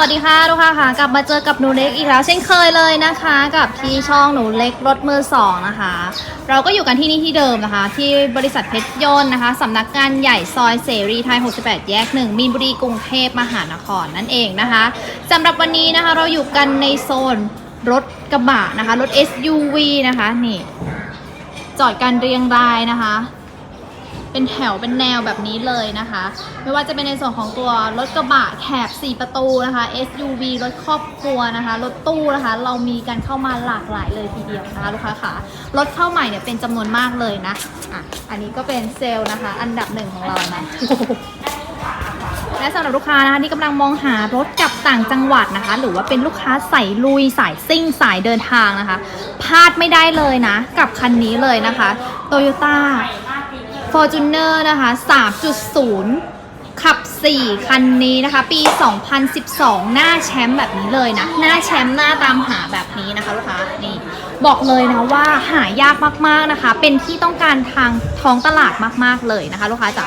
วัสดีค่ะทุกค้าค่ะ กลับมาเจอกับหนูเล็กอีกแล้วเช่นเคยเลยนะคะ กับที่ช่องหนูเล็กรถมือสองนะคะ เราก็อยู่กันที่นี่ที่เดิมนะคะ ที่บริษัทเพชรยนต์นะคะสำนักงานใหญ่ซอยเสรีไทย 68 แยก 1 มีนบุรีกรุงเทพมหานครนั่นเองนะคะสำหรับวันนี้นะคะเราอยู่กันในโซนรถกระบะนะคะ รถ SUV นะคะนี่จอดกันเรียงรายนะคะ เป็นแถวเป็นแนวแบบนี้เลยนะคะ ไม่ว่าจะเป็นในส่วนของตัวรถกระบะแถบ4 ประตูนะคะ SUV รถครอบครัวนะคะ รถตู้นะคะ เรามีกันเข้ามาหลากหลายเลยทีเดียวนะคะลูกค้าค่ะรถเข้าใหม่เนี่ยเป็นจำนวนมากเลยนะอะอันนี้ก็เป็นเซลล์นะคะ อันดับหนึ่งของเรานะและสำหรับลูกค้านะคะที่กำลังมองหารถกลับต่างจังหวัดนะคะ หรือว่าเป็นลูกค้าใส่ลุยสายซิ่งสายเดินทางนะคะพลาดไม่ได้เลยนะ กับคันนี้เลยนะคะ Toyota Fortuner นะคะ 3.0 ขับ 4 คันนี้นะคะ ปี 2012 หน้าแชมป์แบบนี้เลยนะ หน้าแชมป์หน้าตามหาแบบนี้นะคะลูกค้านี่บอกเลยนะว่าหายากมากๆนะคะ เป็นที่ต้องการทางท้องตลาดมากๆเลยนะคะ ลูกค้าจ๋า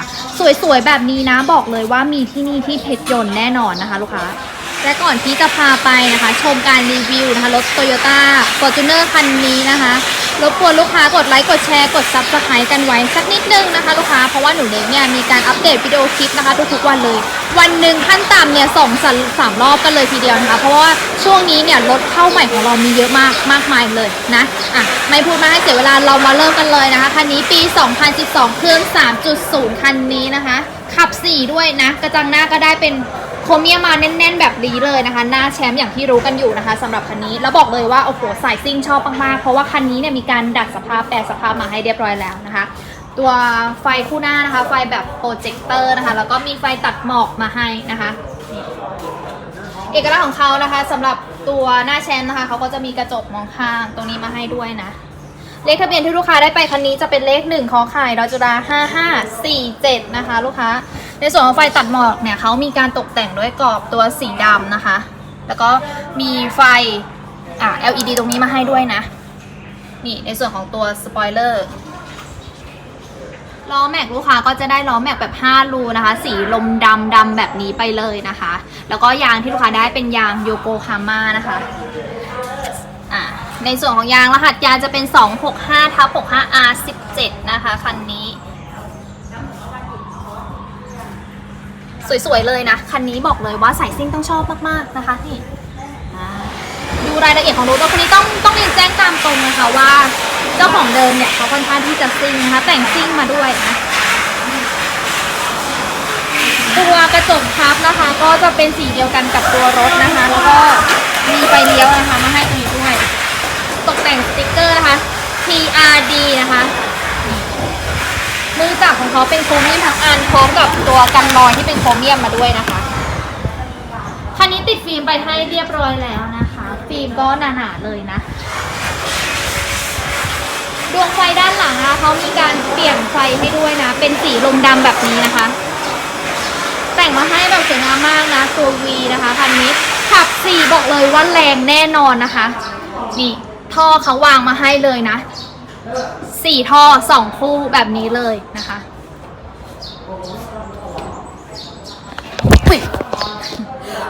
สวยๆแบบนี้นะบอกเลยว่ามีที่นี่ที่เพชรยนต์แน่นอนนะคะลูกค้าและก่อนที่จะพาไปนะคะ ชมการรีวิวนะคะรถ Toyota Fortuner คันนี้นะคะ รบกวนลูกค้ากดไลค์กดแชร์กด Subscribe กันไว้สักนิดนึงนะคะ ลูกค้าเพราะว่าหนูเล็กเนี่ยมีการอัปเดตวิดีโอคลิปนะคะทุกๆวันเลย วันหนึ่งขั้นต่ำเนี่ยสองสามสามรอบกันเลยทีเดียวนะคะ เพราะว่าช่วงนี้เนี่ยรถเข้าใหม่ของเรามีเยอะมากมากมายเลยนะอะไม่พูดมากให้เสียเวลาเรามาเริ่มกันเลยนะคะคันนี้ปี 2012 เครื่อง 3.0 คันนี้นะคะ ขับ 4 ด้วยนะ กระจังหน้าก็ได้เป็น โคเมียมาแน่น ๆ แบบนี้เลยนะคะ หน้าแชมป์อย่างที่รู้กันอยู่นะคะสำหรับคันนี้ แล้วบอกเลยว่า โอ้โหสายซิ่งชอบมาก ๆ เพราะว่าคันนี้เนี่ยมีการดัดสภาพแปลสภาพมาให้เรียบร้อยแล้วนะคะ ตัวไฟคู่หน้านะคะ ไฟแบบโปรเจคเตอร์นะคะ แล้วก็มีไฟตัดหมอกมาให้นะคะ เอกลักษณ์ของเขานะคะสำหรับตัวหน้าแชมป์นะคะเขาก็จะมีกระจกมองข้างตรงนี้มาให้ด้วยนะเลขทะเบียนที่ลูกค้าได้ไปคันนี้จะเป็นเลขหนึ่งขอไข่ดอจุฬา5547นะคะ ลูกค้า ในส่วนของไฟตัดหมอกเนี่ยเขามีการตกแต่งด้วยกรอบตัวสีดำนะคะ แล้วก็มีไฟอ่า LED ตรงนี้มาให้ด้วยนะ นี่ในส่วนของตัวสปอยเลอร์ล้อแม็กลูกค้าก็จะได้ล้อแม็กแบบ 5 รูนะคะ สีลมดำดำแบบนี้ไปเลยนะคะ แล้วก็ยางที่ลูกค้าได้เป็นยางโยโกฮาม่านะคะในส่วนของยางรหัสยางจะเป็น 265ทับ 65R17 นะคะ คันนี้ สวยๆเลยนะ คันนี้บอกเลยว่าสายซิ่งต้องชอบมากๆนะคะนี่ดูรายละเอียดของรถรถคันนี้ต้องต้องเรียนแจ้งตามตรงนะคะว่า เจ้าของเดิมเนี่ยเขาค่อนข้างที่จะซิ่งนะคะ แต่งซิ่งมาด้วยนะตัวกระจกพับนะคะ ก็จะเป็นสีเดียวกันกับตัวรถนะคะ แล้วก็มีไฟเลี้ยวนะคะมาให้ตรงนี้ด้วย ตกแต่งสติกเกอร์นะคะ TRD นะคะ มือจับของเขาเป็นโครเมียมทั้งอันพร้อมกับตัวกันรอยที่เป็นโครเมียมมาด้วยนะคะ คันนี้ติดฟิล์มไปให้เรียบร้อยแล้วนะคะ ฟิล์มก็หนาๆเลยนะ ดวงไฟด้านหลังนะคะเขามีการเปลี่ยนไฟให้ด้วยนะ เป็นสีลมดำแบบนี้นะคะ แต่งมาให้แบบสวยงามมากนะ ตัว V นะคะคันนี้ขับสี่บอกเลยว่าแรงแน่นอนนะคะ นี่ท่อเขาวางมาให้เลยนะ สี่ท่อสองคู่แบบนี้เลยนะคะ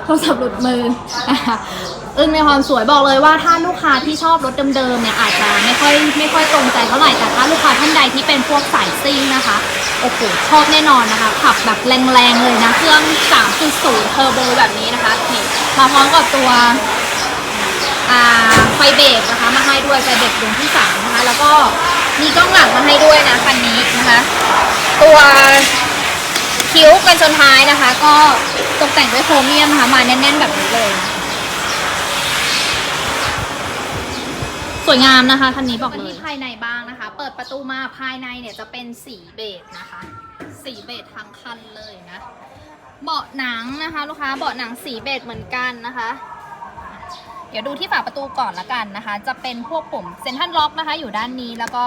โทรศัพท์หลุดมือนะคะอึ้งในความสวยบอกเลยว่าถ้าลูกค้าที่ชอบรถเดิมๆเนี่ยอาจจะไม่ค่อยไม่ค่อยตรงใจเท่าไหร่แต่ถ้าลูกค้าท่านใดที่เป็นพวกสายซิ่งนะคะโอ้โหชอบแน่นอนนะคะ ขับแบบแรงๆเลยนะ เครื่อง 3.0 เทอร์โบแบบนี้นะคะนี่มาพร้อมกับตัว ไฟเบรกนะคะมาให้ด้วยไฟเบรกดวงที่สามนะคะ แล้วก็มีกล้องหลังมาให้ด้วยนะคันนี้นะคะ ตัวคิ้วกันชนท้ายนะคะ ก็ตกแต่งด้วยโครเมียมนะคะมาแน่นๆแบบนี้เลย สวยงามนะคะคันนี้บอกเลยภายในบ้างนะคะ เปิดประตูมาภายในเนี่ยจะเป็นสีเบจนะคะ สีเบจทั้งคันเลยนะ เบาะหนังนะคะ ลูกค้าเบาะหนังสีเบจเหมือนกันนะคะ เดี๋ยวดูที่ฝาประตูก่อนละกันนะคะ จะเป็นพวกปุ่มเซ็นทรัลล็อกนะคะ อยู่ด้านนี้แล้วก็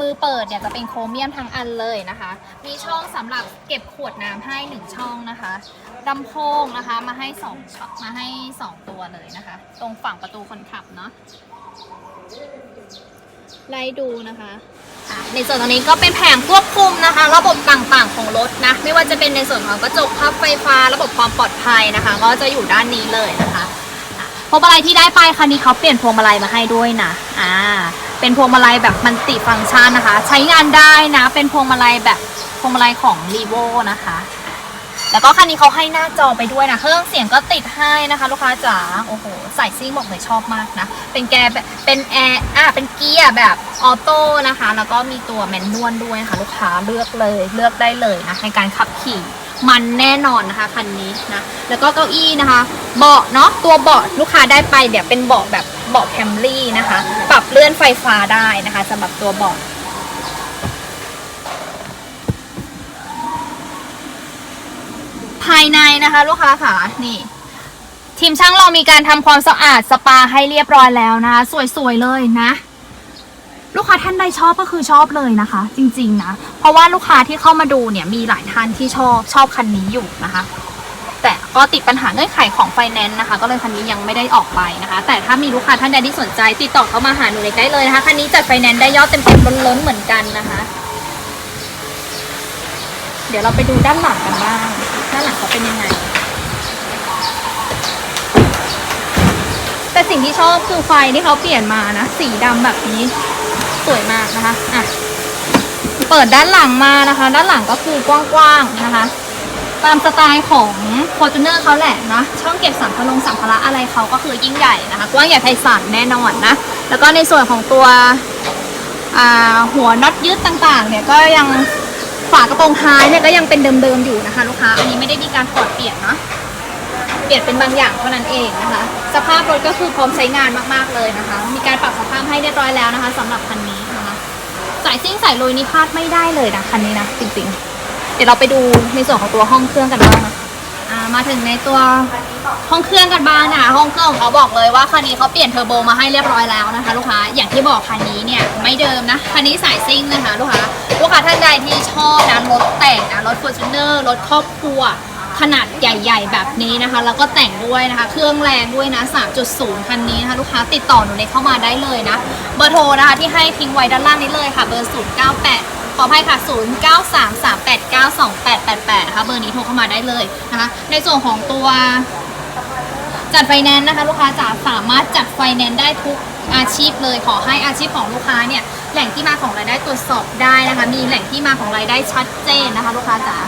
มือเปิดเนี่ยจะเป็นโครเมียมทั้งอันเลยนะคะ มีช่องสำหรับเก็บขวดน้ำให้หนึ่งช่องนะคะลำโพงนะคะมาให้สองช่อมาให้สองตัวเลยนะคะ ตรงฝั่งประตูคนขับเนาะไล่ดูนะคะในส่วนตรงนี้ก็เป็นแผงควบคุมนะคะ ระบบต่างๆของรถนะ ไม่ว่าจะเป็นในส่วนของกระจกพับไฟฟ้า ระบบความปลอดภัยนะคะ ก็จะอยู่ด้านนี้เลยนะคะ พวงมาลัยที่ได้ไปคันนี้เขาเปลี่ยนพวงมาลัยมาให้ด้วยนะ อ่า เป็นพวงมาลัยแบบมันติฟังก์ชันนะคะ ใช้งานได้นะ เป็นพวงมาลัยแบบพวงมาลัยของ r ีโวนะคะ แล้วก็คันนี้เขาให้หน้าจอไปด้วยนะ เครื่องเสียงก็ติดให้นะคะ ลูกค้าจ๋า โอ้โห ใส่ซิ่งบอกเลยชอบมากนะ เป็นแกเป็นแอร์อะเป็นเกียร์แบบออโต้นะคะ แล้วก็มีตัวแมนนวลด้วยนะคะ ลูกค้าเลือกเลย เลือกได้เลยนะในการขับขี่ มันแน่นอนนะคะคันนี้นะแล้วก็เก้าอี้นะคะ เบาะเนาะตัวเบาะลูกค้าได้ไปเดี๋ยวเป็นเบาะแบบเบาะแคมรี่นะคะ ปรับเลื่อนไฟฟ้าได้นะคะสำหรับตัวเบาะภายในนะคะ ลูกค้าค่ะนี่ทีมช่างเรามีการทำความสะอาดสปาให้เรียบร้อยแล้วนะคะสวยๆเลยนะ ลูกค้าท่านใดชอบก็คือชอบเลยนะคะ จริงๆนะ เพราะว่าลูกค้าที่เข้ามาดูเนี่ยมีหลายท่านที่ชอบชอบคันนี้อยู่นะคะ แต่ก็ติดปัญหาเงื่อนไขของไฟแนนซ์นะคะ ก็เลยคันนี้ยังไม่ได้ออกไปนะคะ แต่ถ้ามีลูกค้าท่านใดที่สนใจ ติดต่อเข้ามาหาหนูเล็กได้เลยนะคะคันนี้จัดไฟแนนซ์ได้ยอดเต็มๆล้นๆเหมือนกันนะคะ เดี๋ยวเราไปดูด้านหลังกันบ้างด้านหลังเขาเป็นยังไงแต่สิ่งที่ชอบคือไฟที่เขาเปลี่ยนมานะ สีดำแบบนี้ สวยมากนะคะอะเปิดด้านหลังมานะคะ ด้านหลังก็คือกว้างๆนะคะ ตามสไตล์ของ f o r t u n e r เขาแหละนะช่องเก็บสัมภาระสัมภาระอะไรเขาก็คือยิ่งใหญ่นะคะกว้างใหญ่ไพศาลแน่นอนนะแล้วก็ในส่วนของตัวหัวน็อตยึดต่างๆ เนี่ยก็ยังฝากระโปรงท้ายเนี่ยก็ยังเป็นเดิมๆอยู่นะคะลูกค้า อันนี้ไม่ได้มีการถอดเปลี่ยนนะเปลี่ยนเป็นบางอย่างเท่านั้นเองนะคะ สภาพรถก็คือพร้อมใช้งานมากๆเลยนะคะ มีการปรับสภาพให้เรียบร้อยแล้วนะคะสำหรับคันนี้นะคะสายซิ่งสายลุยนี่พลาดไม่ได้เลยนะคันนี้นะจริงๆ เดี๋ยวเราไปดูในส่วนของตัวห้องเครื่องกันบ้างนะมาถึงในตัวห้องเครื่องกันบ้างนะคะห้องเครื่องของเขาบอกเลยว่าคันนี้เขาเปลี่ยนเทอร์โบมาให้เรียบร้อยแล้วนะคะ ลูกค้าอย่างที่บอกคันนี้เนี่ยไม่เดิมนะคันนี้สายซิ่งนะคะ ลูกค้าลูกค้าท่านใดที่ชอบนะรถแต่งนะรถฟอร์จูเนอร์รถครอบครัว ขนาดใหญ่ ๆ แบบนี้นะคะ แล้วก็แต่งด้วยนะคะ เครื่องแรงด้วยนะ 3.0 คันนี้นะคะ ลูกค้าติดต่อหนูเล็กเข้ามาได้เลยนะ เบอร์โทรนะคะที่ให้ทิ้งไว้ด้านล่างนี้เลยค่ะ เบอร์ 098ขออภัยค่ะ 0933892888 นะคะ เบอร์นี้โทรเข้ามาได้เลยนะคะ ในส่วนของตัวจัดไฟแนนซ์นะคะ ลูกค้าจ๋าสามารถจัดไฟแนนซ์ได้ทุกอาชีพเลยขอให้อาชีพของลูกค้าเนี่ย แหล่งที่มาของรายได้ตรวจสอบได้นะคะ มีแหล่งที่มาของรายได้ชัดเจนนะคะ ลูกค้าจ๋า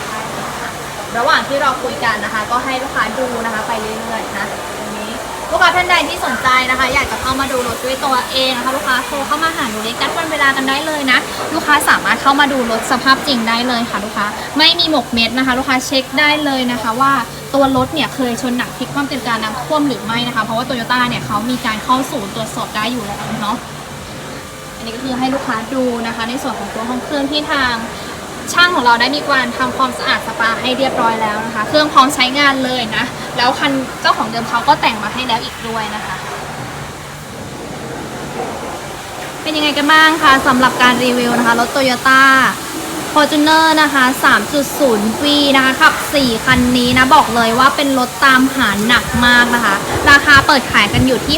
ระหว่างที่เราคุยกันนะคะ ก็ให้ลูกค้าดูนะคะ ไปเรื่อยๆนะตรงนี้ลูกค้าท่านใดที่สนใจนะคะ อยากจะเข้ามาดูรถด้วยตัวเองนะคะลูกค้าโทรเข้ามาหาหนูเล็กนัดวันเวลากันได้เลยนะ ลูกค้าสามารถเข้ามาดูรถสภาพจริงได้เลยค่ะลูกค้าไม่มีหมกเม็ดนะคะ ลูกค้าเช็คได้เลยนะคะ ว่าตัวรถเนี่ยเคยชนหนักพลิกคว่ำเต็มการน้ำท่วมหรือไม่นะคะ เพราะว่าโตโยต้าเนี่ยเขามีการเข้าศูนย์ตรวจสอบได้อยู่แล้วเนาะอันนี้ก็คือให้ลูกค้าดูนะคะ ในส่วนของตัวห้องเครื่องที่ทาง ช่างของเราได้มีการทำความสะอาดสปาให้เรียบร้อยแล้วนะคะ เครื่องพร้อมใช้งานเลยนะ แล้วคันเจ้าของเดิมเขาก็แต่งมาให้แล้วอีกด้วยนะคะ เป็นยังไงกันบ้างคะสำหรับการรีวิวนะคะรถโตโยต้า Fortuner นะคะ 3.0 V นะคะขับ 4 คันนี้นะ บอกเลยว่าเป็นรถตามหาหนักมากนะคะ ราคาเปิดขายกันอยู่ที่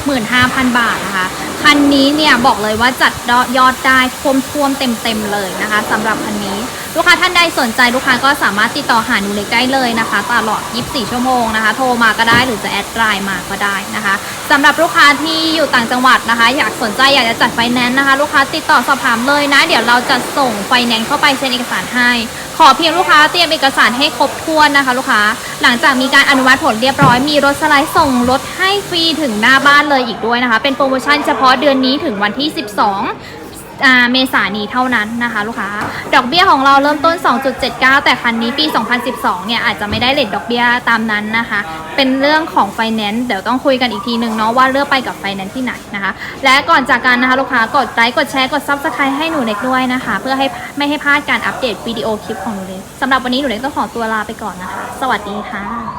665,000 บาทนะคะ คันนี้เนี่ยบอกเลยว่าจัดยอดได้ท่วมท่วมเต็มๆเลยนะคะสำหรับคันนี้ ลูกค้าท่านใดสนใจลูกค้าก็สามารถติดต่อหาหนูเล็กได้เลยนะคะ ตลอด 24 ชั่วโมงนะคะ โทรมาก็ได้หรือจะแอดไลน์มาก็ได้นะคะสำหรับลูกค้าที่อยู่ต่างจังหวัดนะคะ อยากสนใจอยากจะจัดไฟแนนซ์นะคะ ลูกค้าติดต่อสอบถามเลยนะ เดี๋ยวเราจะส่งไฟแนนซ์เข้าไปเซ็นเอกสารให้ อเพียงลูกค้าเตรียมเอกสารให้ครบถ้วนนะคะ ลูกค้า หลังจากมีการอนุมัติผลเรียบร้อยมีรถสไลด์ส่งรถให้ฟรีถึงหน้าบ้านเลยอีกด้วยนะคะ เป็นโปรโมชั่นเฉพาะเดือนนี้ถึงวันที่ 12อ่า เมษานี้เท่านั้นนะคะลูกค้า ดอกเบี้ยของเราเริ่มต้น 2.79 แต่คันนี้ปี 2012 เนี่ยอาจจะไม่ได้เลทดอกเบี้ยตามนั้นนะคะ เป็นเรื่องของไฟแนนซ์เดี๋ยวต้องคุยกันอีกทีหนึ่งเนาะว่าเลือกไปกับไฟแนนซ์ที่ไหนนะคะ และก่อนจากกันนะคะลูกค้ากดไลค์กดแชร์กด subscribe ให้หนูเล็กด้วยนะคะ เพื่อให้ไม่ให้พลาดการอัปเดตวิดีโอคลิปของหนูเล็กสำหรับวันนี้หนูเล็กต้องขอตัวลาไปก่อนนะคะ สวัสดีค่ะ